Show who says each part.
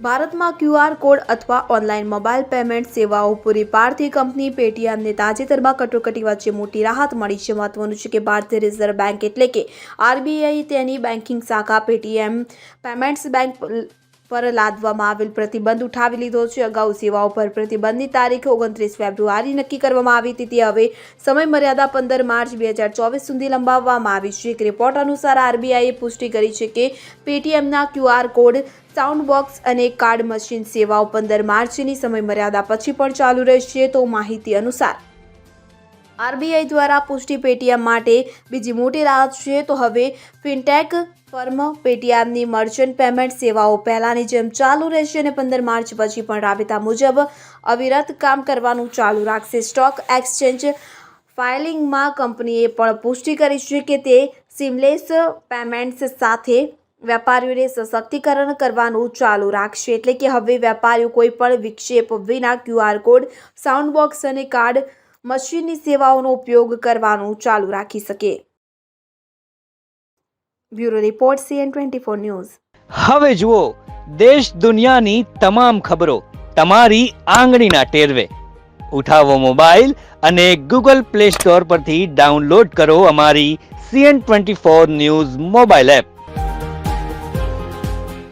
Speaker 1: ભારતમાં QR code અથવા online mobile payment સેવાઓ પૂરી પાડતી કંપની પેટીએમને તાજેતરમાં કટોકટી વચ્ચે મોટી રાહત મળી છે. મહત્વનું છે કે ભારતીય રિઝર્વ બેંક એટલે કે આરબીઆઈ તેની બેન્કિંગ શાખા પેટીએમ પેમેન્ટ્સ બેંક પર લાદવામાં આવેલ પ્રતિબંધ ઉઠાવી લીધો છે. અગાઉ સેવાઓ પર પ્રતિબંધની તારીખ ઓગણત્રીસ ફેબ્રુઆરી નક્કી કરવામાં આવી હતી. હવે સમય મર્યાદા પંદર માર્ચ બે હજાર ચોવીસ સુધી લંબાવવામાં આવી છે. એક રિપોર્ટ અનુસાર આરબીઆઈએ પુષ્ટિ કરી છે કે પેટીએમના ક્યુઆર કોડ સાઉન્ડ બોક્સ અને કાર્ડ મશીન સેવાઓ પંદર માર્ચની સમય મર્યાદા પછી પણ ચાલુ રહેશે. તો માહિતી અનુસાર આરબીઆઈ દ્વારા પુષ્ટિ પેટીએમ માટે બીજી મોટી રાહત છે. તો હવે ફિનટેક ફર્મ પેટીએમની મર્ચન્ટ પેમેન્ટ સેવાઓ પહેલાંની જેમ ચાલુ રહેશે અને પંદર માર્ચ પછી પણ રાબેતા મુજબ અવિરત કામ કરવાનું ચાલુ રાખશે. સ્ટોક એક્સચેન્જ ફાઇલિંગમાં કંપનીએ પણ પુષ્ટિ કરી છે કે તે સિમલેસ પેમેન્ટ્સ સાથે વેપારીઓને સશક્તિકરણ કરવાનું ચાલુ રાખશે. એટલે કે હવે વેપારીઓ કોઈ પણ વિક્ષેપ વિના ક્યુઆર કોડ, સાઉન્ડ બોક્સ અને કાર્ડ મશીનની સેવાઓનો ઉપયોગ કરવાનું ચાલુ રાખી શકે. Bureau report CN twenty four news.
Speaker 2: હવે જુઓ, દેશ દુનિયાની તમામ ખબરો તમારી આંગળીના ટેરવે. ઉઠાવો મોબાઈલ અને ગૂગલ પ્લે સ્ટોર પરથી ડાઉનલોડ કરો અમારી CN twenty four news mobile app.